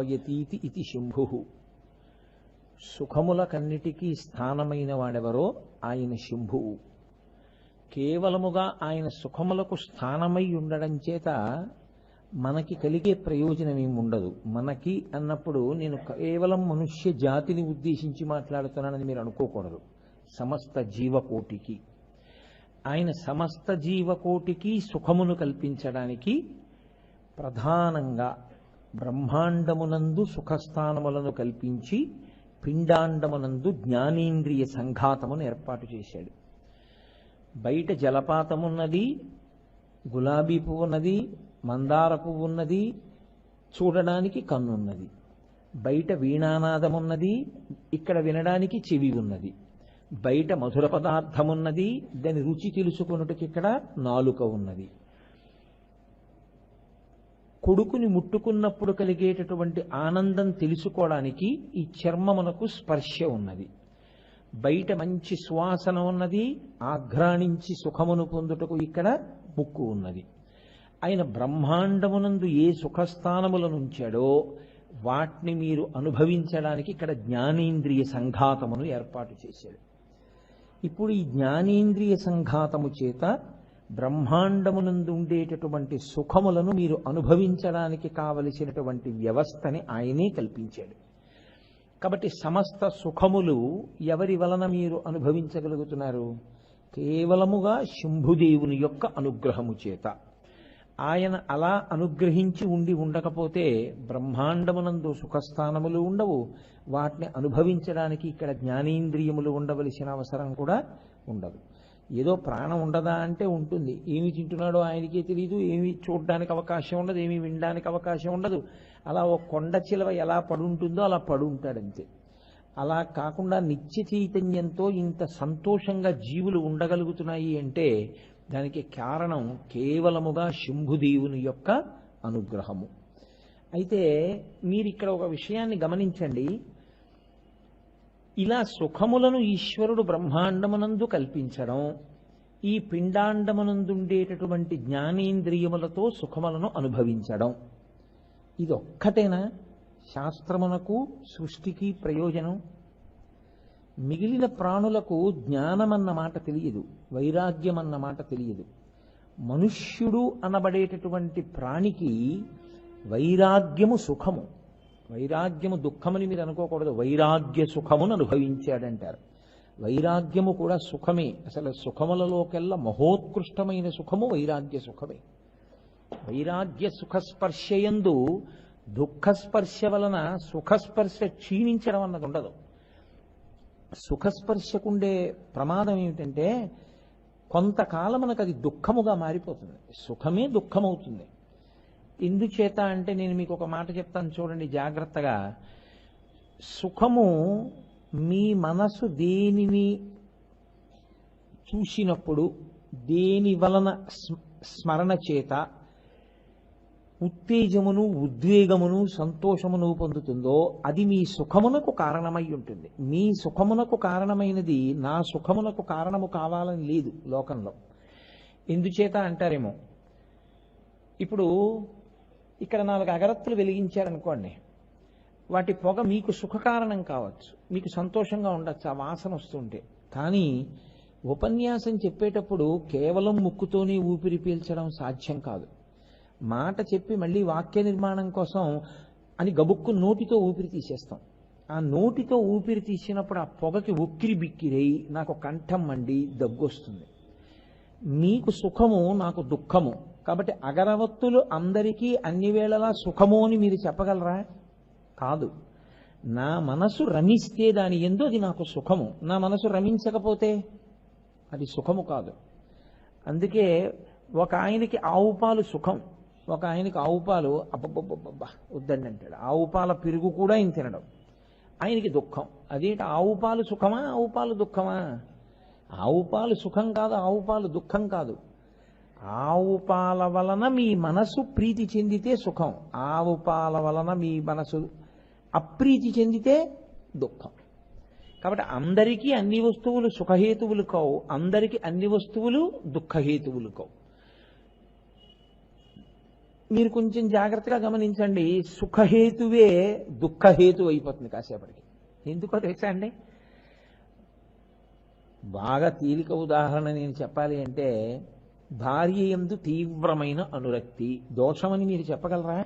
యతీతి ఇది శంభు. సుఖములకన్నిటికీ స్థానమైన వాడెవరో ఆయన శంభువు కేవలముగా ఆయన సుఖములకు స్థానమై ఉండడం చేత మనకి కలిగే ప్రయోజనం ఏమి ఉండదు మనకి అన్నప్పుడు నేను కేవలం మనుష్య జాతిని ఉద్దేశించి మాట్లాడుతున్నానని మీరు అనుకోకూడదు. సమస్త జీవకోటికి. ఆయన సమస్త జీవకోటికి సుఖమును కల్పించడానికి ప్రధానంగా బ్రహ్మాండమునందు సుఖస్థానములను కల్పించి పిండాండమునందు జ్ఞానేంద్రియ సంఘాతమును ఏర్పాటు చేశాడు. బయట జలపాతమున్నది గులాబీ పువ్వు ఉన్నది మందార పువ్వు ఉన్నది చూడడానికి కన్నున్నది. బయట వీణానాదం ఉన్నది ఇక్కడ వినడానికి చెవి ఉన్నది బయట మధుర పదార్థమున్నది దాని రుచి తెలుసుకున్నట్టుకి ఇక్కడ నాలుక ఉన్నది. కొడుకుని ముట్టుకున్నప్పుడు కలిగేటటువంటి ఆనందం తెలుసుకోవడానికి ఈ చర్మమునకు స్పర్శ ఉన్నది. బయట మంచి సువాసన ఉన్నది ఆఘ్రాణించి సుఖమును పొందుటకు ఇక్కడ ముక్కు ఉన్నది. ఆయన బ్రహ్మాండమునందు ఏ సుఖస్థానములను ఉంచాడో వాటిని మీరు అనుభవించడానికి ఇక్కడ జ్ఞానేంద్రియ సంఘాతమును ఏర్పాటు చేశాడు. ఇప్పుడు ఈ జ్ఞానేంద్రియ సంఘాతము చేత బ్రహ్మాండమునందు ఉండేటటువంటి సుఖములను మీరు అనుభవించడానికి కావలసినటువంటి వ్యవస్థని ఆయనే కల్పించాడు. కాబట్టి సమస్త సుఖములు ఎవరి వలన మీరు అనుభవించగలుగుతున్నారు? కేవలముగా శంభుదేవుని యొక్క అనుగ్రహము చేత. ఆయన అలా అనుగ్రహించి ఉండి ఉండకపోతే బ్రహ్మాండమునందు సుఖస్థానములు ఉండవు. వాటిని అనుభవించడానికి ఇక్కడ జ్ఞానేంద్రియములు ఉండవలసిన అవసరం కూడా ఉండదు. ఏదో ప్రాణం ఉండదా అంటే ఉంటుంది. ఏమి తింటున్నాడో ఆయనకే తెలియదు ఏమి చూడడానికి అవకాశం ఉండదు ఏమి వినడానికి అవకాశం ఉండదు. అలా ఓ కొండ చిలవ ఎలా పడుంటుందో అలా పడుంటాడంతే. అలా కాకుండా నిత్య చైతన్యంతో ఇంత సంతోషంగా జీవులు ఉండగలుగుతున్నాయి అంటే దానికి కారణం కేవలముగా శంభుదేవుని యొక్క అనుగ్రహము. అయితే మీరు ఇక్కడ ఒక విషయాన్ని గమనించండి. ఇలా సుఖములను ఈశ్వరుడు బ్రహ్మాండమునందు కల్పించడం ఈ పిండాండమునందుండేటటువంటి జ్ఞానేంద్రియములతో సుఖములను అనుభవించడం. ఇది ఒక్కటేనా శాస్త్రమునకు సృష్టికి ప్రయోజనం? మిగిలిన ప్రాణులకు జ్ఞానమన్న మాట తెలియదు వైరాగ్యం అన్న మాట తెలియదు. మనుష్యుడు అనబడేటటువంటి ప్రాణికి వైరాగ్యము సుఖము. వైరాగ్యము దుఃఖమని మీరు అనుకోకూడదు. వైరాగ్య సుఖమును అనుభవించాడంటారు. వైరాగ్యము కూడా సుఖమే. అసలు సుఖములలోకెల్లా మహోత్కృష్టమైన సుఖము వైరాగ్య సుఖమే. వైరాగ్య సుఖస్పర్శయందు దుఃఖస్పర్శ వలన సుఖస్పర్శ క్షీణించడం అన్నది ఉండదు. సుఖస్పర్శకుండే ప్రమాదం ఏమిటంటే కొంతకాలం మనకు అది దుఃఖముగా మారిపోతుంది. సుఖమే దుఃఖమవుతుంది. ఎందుచేత అంటే నేను మీకు ఒక మాట చెప్తాను చూడండి జాగ్రత్తగా. సుఖము మీ మనసు దేనిని చూసినప్పుడు దేని వలన స్మ- స్మరణ చేత ఉత్తేజమును ఉద్వేగమును సంతోషమును పొందుతుందో అది మీ సుఖమునకు కారణమై ఉంటుంది. మీ సుఖమునకు కారణమైనది నా సుఖమునకు కారణము కావాలని లేదు లోకంలో. ఎందుచేత అంటారేమో. ఇప్పుడు ఇక్కడ నాలుగు అగరత్తులు వెలిగించారనుకోండి వాటి పొగ మీకు సుఖకారణం కావచ్చు మీకు సంతోషంగా ఉండొచ్చు ఆ వాసన వస్తుంటే. కానీ ఉపన్యాసం చెప్పేటప్పుడు కేవలం ముక్కుతోనే ఊపిరి పీల్చడం సాధ్యం కాదు. మాట చెప్పి మళ్ళీ వాక్య నిర్మాణం కోసం అని గబుక్కు నోటితో ఊపిరి తీసేస్తాం. ఆ నోటితో ఊపిరి తీసినప్పుడు ఆ పొగకి ఉక్కిరి బిక్కిరై నాకు కంఠం మండి దగ్గొస్తుంది. మీకు సుఖము నాకు దుఃఖము కాబట్టి అగరవత్తులు అందరికీ అన్ని వేళలా సుఖము అని మీరు చెప్పగలరా? కాదు. నా మనసు రమిస్తే దాని ఎందు అది నాకు సుఖము. నా మనసు రమించకపోతే అది సుఖము కాదు. అందుకే ఒక ఆయనకి ఆవు పాలు సుఖం. ఒక ఆయనకి ఆవు పాలు అబ్బబ్బబ్బబ్బా వద్దండి అంటాడు. ఆవు పాల పెరుగు కూడా ఆయన తినడం. ఆయనకి దుఃఖం. అదేంటి ఆవు పాలు సుఖమా ఆవు పాలు దుఃఖమా? ఆవు పాలు సుఖం కాదు ఆవు పాలు దుఃఖం కాదు. ఆవు పాల వలన మీ మనసు ప్రీతి చెందితే సుఖం. ఆవు పాల వలన మీ మనసు అప్రీతి చెందితే దుఃఖం. కాబట్టి అందరికీ అన్ని వస్తువులు సుఖహేతువులు కావు. అందరికీ అన్ని వస్తువులు దుఃఖహేతువులు కావు. మీరు కొంచెం జాగ్రత్తగా గమనించండి. సుఖహేతువే దుఃఖహేతు అయిపోతుంది కాసేపటికి. ఎందుకో తెలుసా అండి? బాగా తేలిక ఉదాహరణ నేను చెప్పాలి అంటే భార్య ఎందు తీవ్రమైన అనురక్తి. దోషమని మీరు చెప్పగలరా?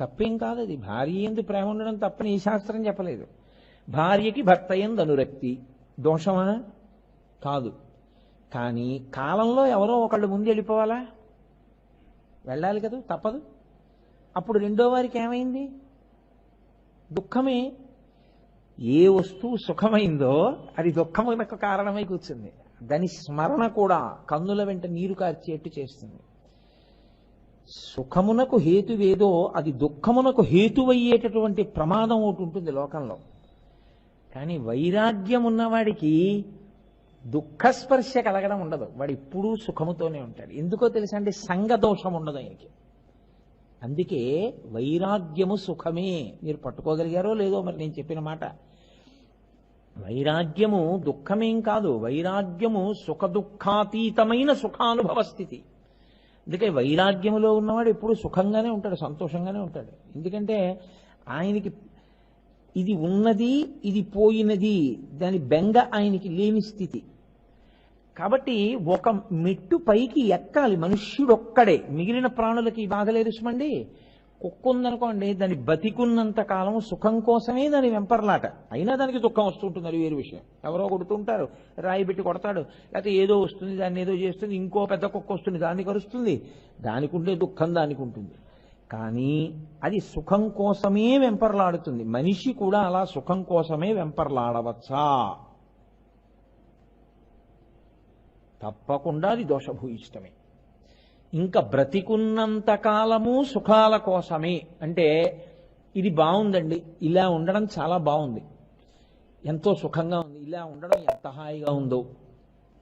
తప్పేం కాదు అది. భార్య ఎందు ప్రేమ ఉండడం తప్పని ఈ శాస్త్రం చెప్పలేదు. భార్యకి భర్త ఎందు అనురక్తి. దోషమా? కాదు. కానీ కాలంలో ఎవరో ఒకళ్ళు ముందు వెళ్ళిపోవాలా? వెళ్ళాలి కదా తప్పదు. అప్పుడు రెండో వారికి ఏమైంది? దుఃఖమే. ఏ వస్తువు సుఖమైందో అది దుఃఖమునకు కారణమై కూర్చుంది. దాని స్మరణ కూడా కన్నుల వెంట నీరు కార్చేట్టు చేస్తుంది. సుఖమునకు హేతువేదో అది దుఃఖమునకు హేతువయ్యేటటువంటి ప్రమాదం ఒకటి ఉంటుంది లోకంలో. కానీ వైరాగ్యం ఉన్నవాడికి దుఃఖస్పర్శ కలగడం ఉండదు. వాడు ఎప్పుడూ సుఖముతోనే ఉంటాడు. ఎందుకో తెలుసా అంటే సంగదోషం ఉండదు ఆయనకి. అందుకే వైరాగ్యము సుఖమే. మీరు పట్టుకోగలిగారో లేదో మరి నేను చెప్పిన మాట. వైరాగ్యము దుఃఖమేం కాదు. వైరాగ్యము సుఖ దుఃఖాతీతమైన సుఖానుభవ స్థితి అందుకే వైరాగ్యములో ఉన్నవాడు ఎప్పుడు సుఖంగానే ఉంటాడు సంతోషంగానే ఉంటాడు. ఎందుకంటే ఆయనకి ఇది ఉన్నది ఇది పోయినది దాని బెంగ ఆయనకి లేని స్థితి. కాబట్టి ఒక మెట్టు పైకి ఎక్కాలి. మనుష్యుడొక్కడే. మిగిలిన ప్రాణులకి బాధలేదు సుమండి. కుక్క ఉందనుకోండి దాని బతికున్నంత కాలం సుఖం కోసమే దాని వెంపర్లాట. అయినా దానికి దుఃఖం వస్తుంటుంది అది వేరు విషయం. ఎవరో కొడుతుంటారు రాయి పెట్టి కొడతాడు లేకపోతే ఏదో వస్తుంది దాన్ని ఏదో చేస్తుంది ఇంకో పెద్ద కుక్క వస్తుంది దాన్ని కరుస్తుంది. దానికి ఉండే దుఃఖం దానికి ఉంటుంది కానీ అది సుఖం కోసమే వెంపర్లాడుతుంది. మనిషి కూడా అలా సుఖం కోసమే వెంపర్లాడవచ్చా? తప్పకుండా అది దోషభూయిష్టమే. ఇంకా బ్రతికున్నంత కాలము సుఖాల కోసమే. అంటే ఇది బాగుందండి. ఇలా ఉండడం చాలా బాగుంది. ఎంతో సుఖంగా ఉంది. ఇలా ఉండడం ఎంత హాయిగా ఉందో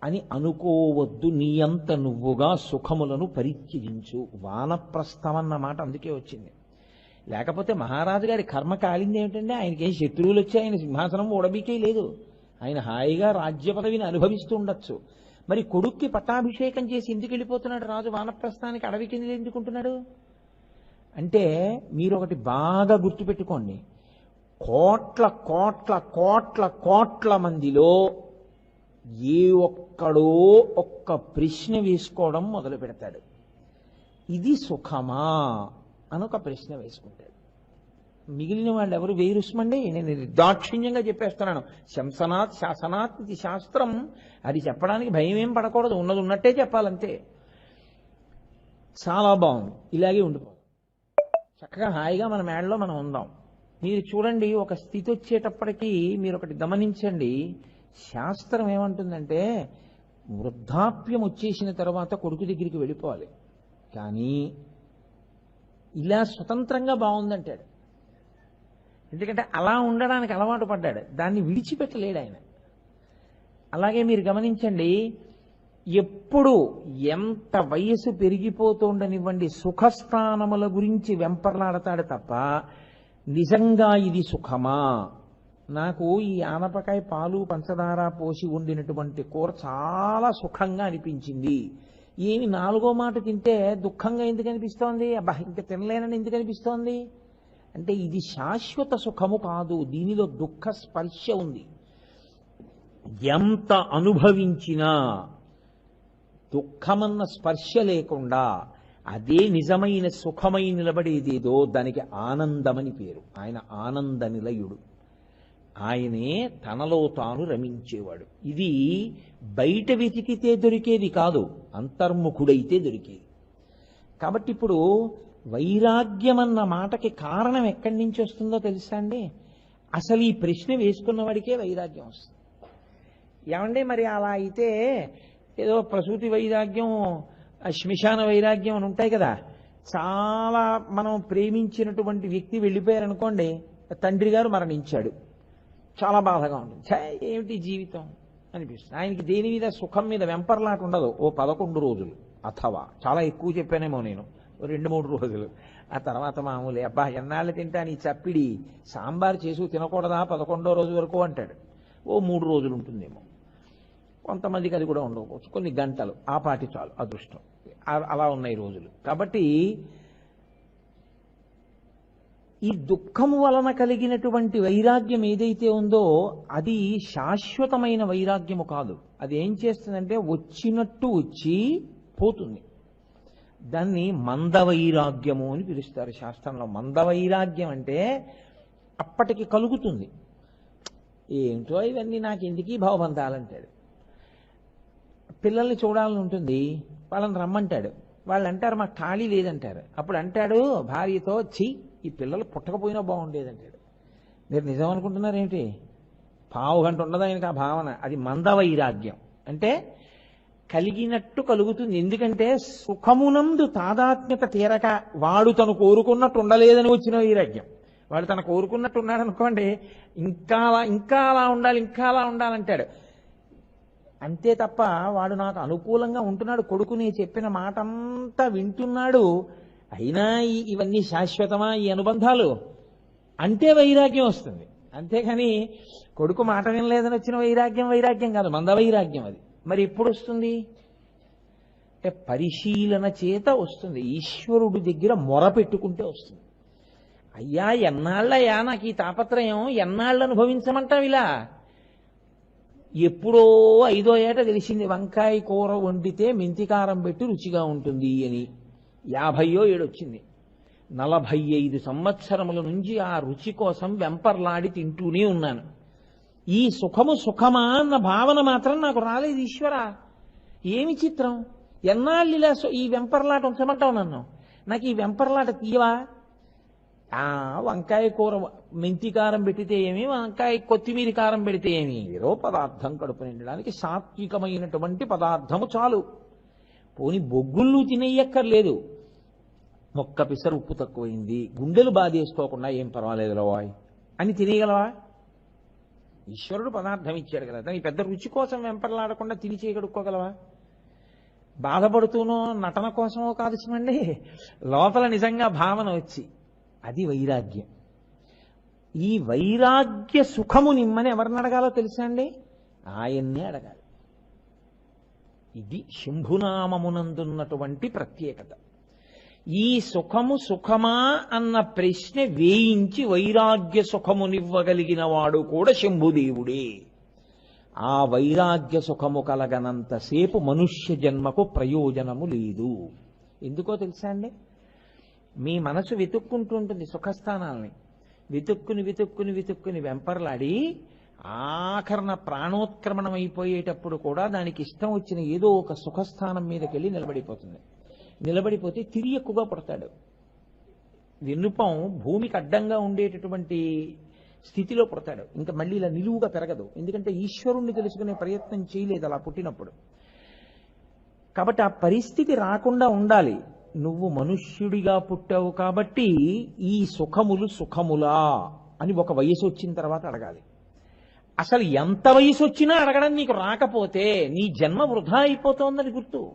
అని అనుకోవద్దు. నీ అంత నువ్వుగా సుఖములను పరిత్యజించు. వానప్రస్థం అన్న మాట అందుకే వచ్చింది. లేకపోతే మహారాజు గారి కర్మ కాలింది ఏమిటంటే ఆయనకి ఏం శత్రువులు వచ్చి ఆయన సింహాసనం ఓడబీకే లేదు. ఆయన హాయిగా రాజ్య పదవిని అనుభవిస్తూ ఉండొచ్చు. మరి కొడుక్కి పట్టాభిషేకం చేసి ఎందుకు వెళ్ళిపోతున్నాడు? రాజు వానప్రస్థానికి అడవి కింద ఎందుకుంటున్నాడు? అంటే మీరు ఒకటి బాగా గుర్తుపెట్టుకోండి. కోట్ల కోట్ల కోట్ల కోట్ల మందిలో ఏ ఒక్కడో ఒక్క ప్రశ్న వేసుకోవడం మొదలు పెడతాడు ఇది సుఖమా? అని ఒక ప్రశ్న వేసుకుంటాడు. మిగిలిన వాళ్ళు ఎవరు వేరుస్మండి నేను దాక్షిణ్యంగా చెప్పేస్తున్నాను. శంసనాత్ శాసనాత్ ఇది శాస్త్రం. అది చెప్పడానికి భయం ఏం పడకూడదు. ఉన్నది ఉన్నట్టే చెప్పాలంతే. చాలా బాగుంది. ఇలాగే ఉండిపోదు చక్కగా హాయిగా మన మేడలో మనం ఉందాం. మీరు చూడండి ఒక స్థితి వచ్చేటప్పటికీ మీరు ఒకటి గమనించండి. శాస్త్రం ఏమంటుందంటే వృద్ధాప్యం వచ్చేసిన తర్వాత కొడుకు దగ్గరికి వెళ్ళిపోవాలి. కానీ ఇలా స్వతంత్రంగా బాగుందంటాడు. ఎందుకంటే అలా ఉండడానికి అలవాటు పడ్డాడు. దాన్ని విడిచిపెట్టలేడు ఆయన. అలాగే మీరు గమనించండి ఎప్పుడు ఎంత వయసు పెరిగిపోతుండనివ్వండి సుఖస్థానముల గురించి వెంపర్లాడతాడు తప్ప నిజంగా ఇది సుఖమా? నాకు ఈ ఆనపకాయ పాలు పంచదార పోసి వండినటువంటి కూర చాలా సుఖంగా అనిపించింది. ఏమి నాలుగో మాట తింటే దుఃఖంగా ఎందుకు అనిపిస్తోంది? అబ్బా ఇంకా తినలేనని ఎందుకు అనిపిస్తోంది? అంటే ఇది శాశ్వత సుఖము కాదు దీనిలో దుఃఖ స్పర్శ ఉంది. ఎంత అనుభవించినా దుఃఖమన్న స్పర్శ లేకుండా అదే నిజమైన సుఖమై నిలబడేదేదో దానికి ఆనందమని పేరు. ఆయన ఆనంద నిలయుడు. ఆయనే తనలో తాను రమించేవాడు. ఇది బయట వెతికితే దొరికేది కాదు అంతర్ముఖుడైతే దొరికేది. కాబట్టి ఇప్పుడు వైరాగ్యం అన్న మాటకి కారణం ఎక్కడి నుంచి వస్తుందో తెలుసా అండి? అసలు ఈ ప్రశ్న వేసుకున్న వాడికే వైరాగ్యం వస్తుంది. ఏమండి మరి అలా అయితే ఏదో ప్రసూతి వైరాగ్యం శ్మశాన వైరాగ్యం అని ఉంటాయి కదా? చాలా మనం ప్రేమించినటువంటి వ్యక్తి వెళ్ళిపోయారనుకోండి తండ్రి గారు మరణించాడు. చాలా బాధగా ఉంటుంది. ఏమిటి జీవితం? అనిపిస్తుంది. ఆయనకి దేని మీద సుఖం మీద వెంపర్లాట ఉండదు. ఓ పదకొండు రోజులు అథవా. చాలా ఎక్కువ చెప్పానేమో నేను. రెండు మూడు రోజులు. ఆ తర్వాత మామూలే అబ్బా ఎన్నాళ్ళు తింటా నీ చప్పిడి? సాంబార్ చేసి తినకూడదా పదకొండో రోజు వరకు? అంటాడు. ఓ మూడు రోజులు ఉంటుందేమో. కొంతమందికి అది కూడా ఉండకపోవచ్చు. కొన్ని గంటలు. ఆ పాటి చాలు అదృష్టం. అలా ఉన్నాయి రోజులు. కాబట్టి ఈ దుఃఖము వలన కలిగినటువంటి వైరాగ్యం ఏదైతే ఉందో అది శాశ్వతమైన వైరాగ్యము కాదు. అది ఏం చేస్తుందంటే వచ్చినట్టు వచ్చి పోతుంది. దాన్ని మందవైరాగ్యము అని పిలుస్తారు శాస్త్రంలో. మందవైరాగ్యం అంటే అప్పటికి కలుగుతుంది. ఏంటో ఇవన్నీ నాకు ఎందుకీ భావబంధాలంటాడు. పిల్లల్ని చూడాలని ఉంటుంది. వాళ్ళని రమ్మంటాడు. వాళ్ళు అంటారు మాకు ఖాళీ లేదంటారు. అప్పుడు అంటాడు భార్యతో ఛీ ఈ పిల్లలు పుట్టకపోయినా బాగుండేదంటాడు. మీరు నిజం అనుకుంటున్నారు పావు గంట ఉండదు ఆయనకు ఆ భావన. అది మందవైరాగ్యం. అంటే కలిగినట్టు కలుగుతుంది. ఎందుకంటే సుఖమునందు తాదాత్మ్యత తీరక వాడు తను కోరుకున్నట్టు ఉండలేదని వచ్చిన వైరాగ్యం వాడు తను కోరుకున్నట్టు ఉన్నాడు అనుకోండి ఇంకా అలా ఇంకా అలా ఉండాలి ఇంకా అలా ఉండాలంటాడు. అంతే తప్ప వాడు నాకు అనుకూలంగా ఉంటున్నాడు కొడుకుని చెప్పిన మాట అంతా వింటున్నాడు. అయినా ఈ- ఇవన్నీ శాశ్వతమా ఈ అనుబంధాలు? అంటే వైరాగ్యం వస్తుంది. అంతేకాని కొడుకు మాట వినలేదని వచ్చిన వైరాగ్యం వైరాగ్యం కాదు. మంద వైరాగ్యం అది. మరి ఎప్పుడు వస్తుంది అంటే పరిశీలన చేత వస్తుంది. ఈశ్వరుడి దగ్గర మొర పెట్టుకుంటే వస్తుంది. అయ్యా ఎన్నాళ్ళయ్యా నాకు ఈ తాపత్రయం? ఎన్నాళ్ళు అనుభవించమంటావు ఇలా? ఎప్పుడో ఐదో ఏట తెలిసింది వంకాయ కూర వండితే మెంతికారం పెట్టి రుచిగా ఉంటుంది అని. యాభయో ఏడొచ్చింది. నలభై ఐదు సంవత్సరముల నుంచి ఆ రుచి కోసం వెంపర్లాడి తింటూనే ఉన్నాను. ఈ సుఖము సుఖమా అన్న భావన మాత్రం నాకు రాలేదు ఈశ్వర. ఏమి చిత్రం? ఎన్నాళ్ళు ఇలా సు- ఈ వెంపర్లాట ఉంచమంటావు నన్ను? నాకు ఈ వెంపర్లాట తీయవా? ఆ వంకాయ కూర మెంతి కారం పెట్టితే ఏమి? వంకాయ కొత్తిమీర కారం పెడితే ఏమి? ఏదో పదార్థం కడుపు నిండడానికి సాత్వికమైనటువంటి పదార్థము చాలు. పోని బొగ్గుళ్ళు తినేయక్కర్లేదు. మొక్క పిసరు ఉప్పు తక్కువైంది. గుండెలు బాధేసుకోకుండా ఏం పర్వాలేదు రోయ్ అని తినేయగలవా? ఈశ్వరుడు పదార్థం ఇచ్చాడు కదా. దాని పెద్ద రుచి కోసం వెంపర్లాడకుండా తిని చేయగడుక్కోగలవా బాధపడుతూనో నటన కోసమో కాదు చూడండి. లోపల నిజంగా భావన వచ్చి అది వైరాగ్యం. ఈ వైరాగ్య సుఖము నిమ్మని ఎవరిని అడగాలో తెలుసా అండి? ఆయన్నే అడగాలి. ఇది శంభునామమునందున్నటువంటి ప్రత్యేకత. ఈ సుఖము సుఖమా అన్న ప్రశ్న వేయించి వైరాగ్య సుఖమునివ్వగలిగిన వాడు కూడా శంభుదేవుడే. ఆ వైరాగ్య సుఖము కలగనంతసేపు మనుష్య జన్మకు ప్రయోజనము లేదు. ఎందుకో తెలుసా అండి? మీ మనసు వెతుక్కుంటూ ఉంటుంది సుఖస్థానాల్ని. వెతుక్కుని వెతుక్కుని వెతుక్కుని వెంపర్లాడి ఆఖరణ ప్రాణోత్క్రమణం అయిపోయేటప్పుడు కూడా దానికి ఇష్టం వచ్చిన ఏదో ఒక సుఖస్థానం మీదకెళ్ళి నిలబడిపోతుంది. నిలబడిపోతే తిరిగి ఎక్కువగా పుడతాడు. వెన్నుపం భూమికి అడ్డంగా ఉండేటటువంటి స్థితిలో పుడతాడు. ఇంకా మళ్ళీ ఇలా నిలువుగా పెరగదు. ఎందుకంటే ఈశ్వరుణ్ణి తెలుసుకునే ప్రయత్నం చేయలేదు అలా పుట్టినప్పుడు. కాబట్టి ఆ పరిస్థితి రాకుండా ఉండాలి. నువ్వు మనుష్యుడిగా పుట్టావు కాబట్టి ఈ సుఖములు సుఖములా అని ఒక వయసు వచ్చిన తర్వాత అడగాలి. అసలు ఎంత వయసు వచ్చినా అడగడం నీకు రాకపోతే నీ జన్మ వృధా అయిపోతోందని గుర్తు.